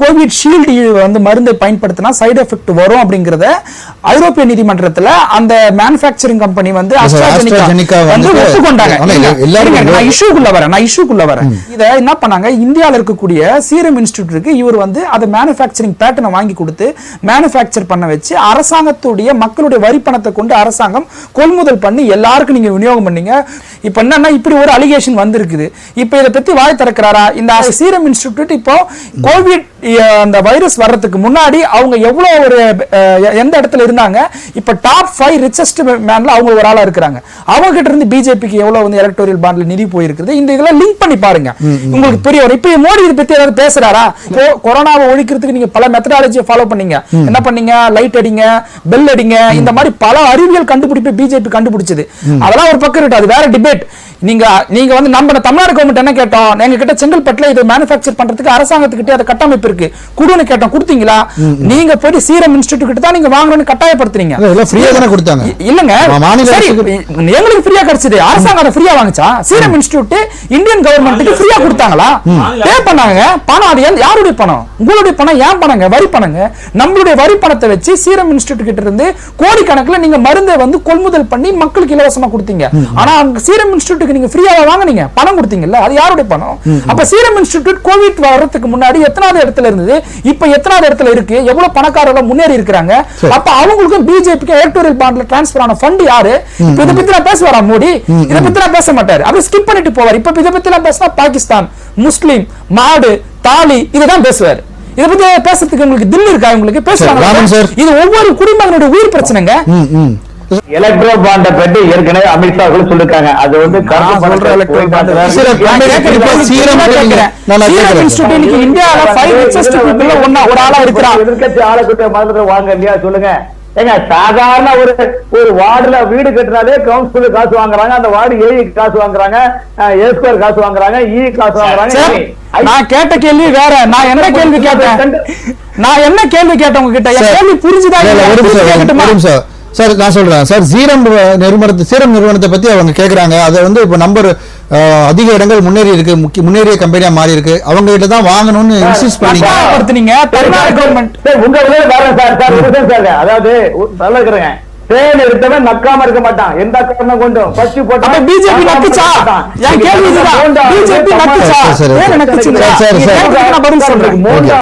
Covid shield வந்து மருந்தை பயன்படுத்தினா சைடு எஃபெக்ட் வரும் அப்படிங்கறத ஐரோப்பிய நீதிமன்றத்துல அந்த மேனுஃபேக்சரிங் கம்பெனி வந்து வந்து இருங்க, நான் இஷ்யூக்குள்ள வரேன் நான் இஷ்யூக்குள்ள வரேன். இத என்ன பண்ணாங்க? இந்தியால இருக்கக்கூடிய சீரம் இன்ஸ்டிடியூட் இருக்கு இவர் வந்து அதை மேனுஃபேக்சரிங் பேட்டர்னை வாங்கி கொடுத்து மேனுஃபேக்சர் பண்ண வச்சு அரசாங்கத்துடைய மக்களுடைய வரி பணத்தை கொண்டு அரசாங்கம் கொள்முதல் பண்ணி எல்லாருக்கும் நீங்க விநியோகம் பண்ணீங்க. இப்ப என்னன்னா இப்படி ஒரு அலிகேஷன் வந்திருக்குது. இப்ப இதை பத்தி வாய் திறக்கிறாரா? இந்த சீரம் இன்ஸ்டிடியூட் இப்போ கோவிட் அந்த வைரஸ் வர்றதுக்கு முன்னாடி அவங்க எவ்வளவு ஒரு எந்த இடத்துல இருந்தாங்க இப்ப டாப் ஃபைவ் ரிச்சஸ்ட் மேன்ல அவங்க ஒரு ஆளா இருக்கிறாங்க. அவங்க கிட்ட இருந்து பிஜேபிக்கு எவ்வளவு வந்து எலக்டோரியல் பாண்ட்ல நிதி போயிருக்குது? இந்த இதெல்லாம் லிங்க் பண்ணி பாருங்க. உங்களுக்கு புரிய வரும் இப்ப மோடி இதை பத்தி ஏதாவது பேசுறாரா? இப்போ கொரோனாவை ஒழிக்கிறதுக்கு நீங்க பல மெத்தடாலஜியை ஃபாலோ பண்ணீங்க. என்ன பண்ணீங்க? லைட் அடிங்க பெல் அடிங்க இந்த மாதிரி பல அறிவியல் கண்டுபிடிப்பு பிஜேபி கண்டுபிடிச்சது. அதெல்லாம் ஒரு பக்கம் இருக்கு அது வேற டிபேட் நீங்க நீங்க வந்து நம்ம தமிழ்நாடு கவர்மெண்ட் என்ன கேட்டோம்? எங்க கிட்ட செங்கல்பட்டுல இது மேனுஃபேக்சர் பண்றதுக்கு அரசாங்கத்துக்கிட்ட அது கட்டமைப்பு இருக்கு. குடுன்னு கேட்டோம் கொடுத்தீங்களா? நீங்க போய் சீரம் இன்ஸ்டிடியூட் கிட்ட தான் நீங்க வாங்கணும்னு கட்டாயப்படுத்துறீங்க. தானே கொடுத்தாங்க. இல்லங்க. சரி, எங்களுக்கு ஃப்ரீயா கிடைச்சது. அரசாங்கம் அதை ஃப்ரீயா வாங்குச்சா? சீரம் இன்ஸ்டிடியூட் இந்தியன் கவர்மெண்ட்டுக்கு ஃப்ரீயா கொடுத்தாங்களா? பே பண்ணாங்க. பணம் அது யாருடைய பணம்? உங்களுடைய பணம் ஏன் பணங்க? வரி பணங்க. நம்மளுடைய வரி பணத்தை வச்சு சீரம் இன்ஸ்டிடியூட் கிட்ட இருந்து கோடிக்கணக்குல நீங்க மருந்தை வந்து கொள்முதல் பண்ணி மக்களுக்கு இலவசமா கொடுத்தீங்க. ஆனா சீரம் இன்ஸ்டிடியூட்டுக்கு நீங்க ஃப்ரீயா வாங்குனீங்க? பணம் கொடுத்தீங்கல்ல? அது யாருடைய பணம்? அப்ப சீரம் இன்ஸ்டிடியூட் கோவிட் வர்றதுக்கு முன்னாடி எத்தனாவது இடத்துல இருந்தது. இப்ப எத்தனாவது இடத்துல இருக்கு? எவ்வளவு பணக்காரர்கள் முன்னேறி இருக்கிறாங்க? அப்ப அவங்களுக்கும் பிஜேபிக்கு எலக்டோரியல் பாண்ட்ல டிரான்ஸ்பர் ஆன ஃபண்ட் யாரு? இதை பத்தி நான் பேசுவாரா மோடி? இதை பத்தி நான் பேச மாட்டாரு. அப்படியே ஸ்கிப் பண்ணிட்டு போவார். இப்ப இதை பத்தி நான் பேசினா பாகிஸ்தான் முஸ்லிம் மாடு தாலி இதுதான் பேசுவார். இதை பத்தி பேசுறதுக்கு உங்களுக்கு தில்லு இருக்கா? உங்களுக்கு சார். இது ஒவ்வொரு குடிமகனோட உயிர் பிரச்சனைங்க. எலக்ட்ரோ பாண்ட பற்றி ஏற்கனவே அமித்ஷா சொல்லிருக்காங்க. அது வந்து சொல்ற. இன்ஸ்டிடியூட் இன்னைக்கு இந்தியால ஃபைவ் ரிச்சஸ்ட் பீப்புள்ல ஒண்ணா ஒரு ஆளா இருக்கிறான். எதிர்க்கட்சி ஆளுக்கிட்ட முதல்ல வாங்க இல்லையா? சொல்லுங்க. ஏங்க சாதாரண ஒரு ஒரு வார்டுல வீடு கட்டினாலே கவுன்சில் காசு வாங்குறாங்க. அந்த வார்டு ஏஇ காசு வாங்குறாங்க. ஏ ஸ்கொயர் காசு வாங்குறாங்க. இ காசு வாங்குறாங்க. நான் கேட்ட கேள்வி வேற. நான் என்ன கேள்வி கேட்டேன்? நான் என்ன கேள்வி கேட்டேன் உங்ககிட்ட? கேள்வி புரிஞ்சுதா சார் நான் சொல்றேன். சார் சீரம் நிறுவனத்தை சீரம் நிறுவனத்தை பத்தி அவங்க கேக்குறாங்க. அதை வந்து இப்ப நம்பர் அதிக இடங்கள் முன்னேறி இருக்கு. முக்கிய முன்னேறிய கம்பெனியா மாறி இருக்கு. அவங்க கிட்ட தான் வாங்கணும்னு இன்சிஸ்ட் பண்ணீங்க. உங்க விலை வேற சார். சார் அதாவது நல்லா இருக்கிறேங்க. தேன் எடுத்தவன் நக்காம இருக்க மாட்டான். எந்த காரணம் கொண்டும் பச்சு போட்டா பிஜேபி நக்குச்சா? என் கேள்வி இதுதான். பிஜேபி நக்குச்சா? சரி, சரி, ஏன் நக்குச்சுங்க? சரி, சரி, நீங்க சரி. கேட்கறதுக்கு நான் பதில் சொல்றேன்? மூன்றாவது